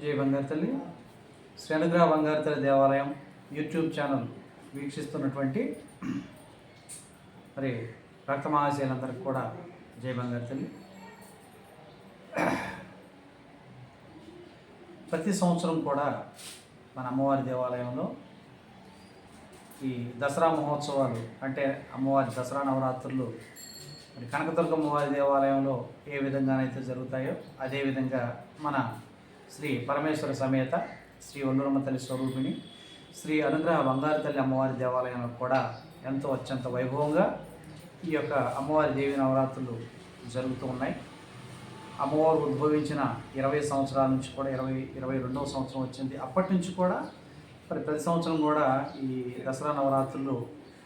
జై బంగారు తల్లి. శ్రేణుగ్రహ బంగారు తల్లి దేవాలయం యూట్యూబ్ ఛానల్ వీక్షిస్తున్నటువంటి మరి రక్త మహాశయులందరికీ కూడా జై బంగారు తల్లి. ప్రతి సంవత్సరం కూడా మన అమ్మవారి దేవాలయంలో ఈ దసరా మహోత్సవాలు అంటే అమ్మవారి దసరా నవరాత్రులు మరి కనకదుర్గ అమ్మవారి దేవాలయంలో ఏ విధంగానైతే జరుగుతాయో అదేవిధంగా మన శ్రీ పరమేశ్వర సమేత శ్రీ ఒల్లూరమ్మ తల్లి స్వరూపిణి శ్రీ అనుగ్రహ బంగారు తల్లి అమ్మవారి దేవాలయంలో కూడా ఎంతో అత్యంత వైభవంగా ఈ యొక్క అమ్మవారి దేవి నవరాత్రులు జరుగుతూ ఉన్నాయి. అమ్మవారు ఉద్భవించిన ఇరవై సంవత్సరాల నుంచి కూడా ఇరవై ఇరవై రెండవ సంవత్సరం వచ్చింది. అప్పటి నుంచి కూడా మరి ప్రతి సంవత్సరం కూడా ఈ దసరా నవరాత్రులు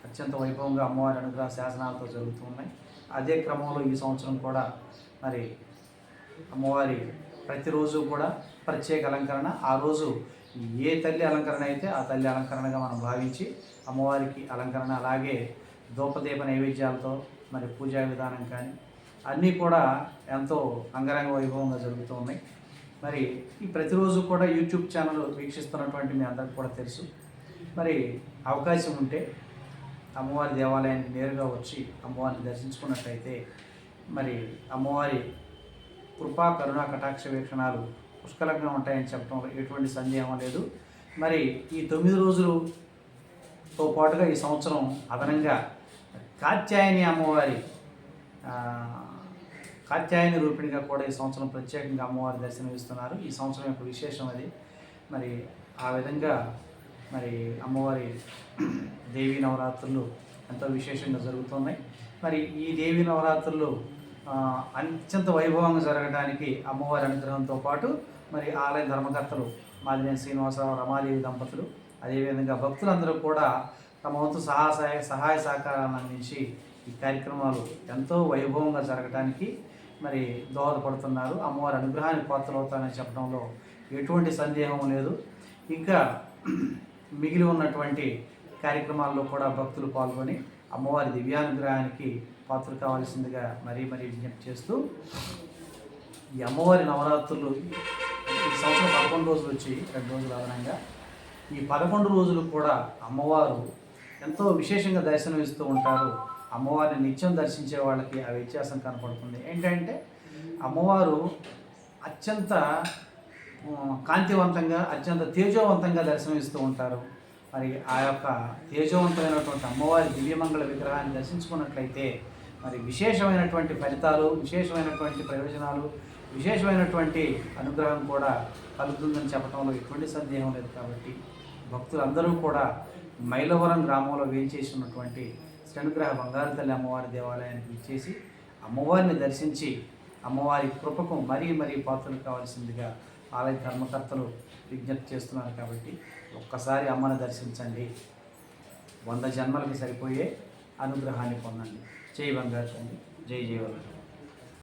అత్యంత వైభవంగా అమ్మవారి అనుగ్రహ శాసనాలతో జరుగుతూ ఉన్నాయి. అదే క్రమంలో ఈ సంవత్సరం కూడా మరి అమ్మవారి ప్రతిరోజు కూడా ప్రత్యేక అలంకరణ. ఆ రోజు ఏ తల్లి అలంకరణ అయితే ఆ తల్లి అలంకరణగా మనం భావించి అమ్మవారికి అలంకరణ అలాగే దూపదీప నైవేద్యాలతో మరి పూజా విధానం కానీ అన్నీ కూడా ఎంతో అంగరంగ వైభవంగా జరుగుతూ ఉన్నాయి. మరి ఈ ప్రతిరోజు కూడా యూట్యూబ్ ఛానల్ వీక్షిస్తున్నటువంటి మీ అందరికి కూడా తెలుసు. మరి అవకాశం ఉంటే అమ్మవారి దేవాలయాన్ని నేరుగా వచ్చి అమ్మవారిని దర్శించుకున్నట్లయితే మరి అమ్మవారి కృపా కరుణ కటాక్ష వీక్షణాలు పుష్కలంగా ఉంటాయని చెప్పడంలో ఎటువంటి సందేహం లేదు. మరి ఈ తొమ్మిది రోజులతో పాటుగా ఈ సంవత్సరం అదనంగా కాత్యాయని అమ్మవారి కాత్యాయని రూపిణిగా కూడా ఈ సంవత్సరం ప్రత్యేకంగా అమ్మవారి దర్శనం ఇస్తున్నారు ఈ సంవత్సరం యొక్క విశేషం అది. మరి ఆ విధంగా మరి అమ్మవారి దేవీ నవరాత్రులు ఎంతో విశేషంగా జరుగుతున్నాయి. మరి ఈ దేవీ నవరాత్రులు అత్యంత వైభవంగా జరగడానికి అమ్మవారి అనుగ్రహంతో పాటు మరి ఆలయ ధర్మకర్తలు మాదినేని శ్రీనివాసరావు రమాదేవి దంపతులు అదేవిధంగా భక్తులందరూ కూడా తమ వంతు సహాయ సహాయ సహకారాలను అందించి ఈ కార్యక్రమాలు ఎంతో వైభవంగా జరగడానికి మరి దోహదపడుతున్నారు. అమ్మవారి అనుగ్రహానికి పాత్రలవుతానని చెప్పడంలో ఎటువంటి సందేహం లేదు. ఇంకా మిగిలి ఉన్నటువంటి కార్యక్రమాల్లో కూడా భక్తులు పాల్గొని అమ్మవారి దివ్యానుగ్రహానికి పాత్ర కావాల్సిందిగా మరీ మరీ విజ్ఞప్తి చేస్తూ ఈ అమ్మవారి నవరాత్రులు ఈ సంవత్సరం పదకొండు రోజులు వచ్చి రెండు రోజులు అదనంగా ఈ పదకొండు రోజులు కూడా అమ్మవారు ఎంతో విశేషంగా దర్శనం ఇస్తూ ఉంటారు. అమ్మవారిని నిత్యం దర్శించే వాళ్ళకి ఆ వ్యత్యాసం కనపడుతుంది. ఏంటంటే అమ్మవారు అత్యంత కాంతివంతంగా అత్యంత తేజోవంతంగా దర్శనమిస్తూ ఉంటారు. మరి ఆ యొక్క తేజవంతమైనటువంటి అమ్మవారి దివ్యమంగళ విగ్రహాన్ని దర్శించుకున్నట్లయితే మరి విశేషమైనటువంటి ఫలితాలు విశేషమైనటువంటి ప్రయోజనాలు విశేషమైనటువంటి అనుగ్రహం కూడా కలుగుతుందని చెప్పడంలో ఎటువంటి సందేహం లేదు కాబట్టి భక్తులందరూ కూడా మైలవరం గ్రామంలో వేయించేసి ఉన్నటువంటి శ్రేణుగ్రహ బంగారు తల్లి అమ్మవారి దేవాలయానికి విచ్చేసి అమ్మవారిని దర్శించి అమ్మవారి కృపకు మరీ మరీ పాత్రలు కావాల్సిందిగా ఆలయ ధర్మకర్తలు విజ్ఞప్తి చేస్తున్నారు కాబట్టి ఒక్కసారి అమ్మను దర్శించండి. వంద జన్మలకు సరిపోయే అనుగ్రహాన్ని పొందండి. జై బంగారు జై జై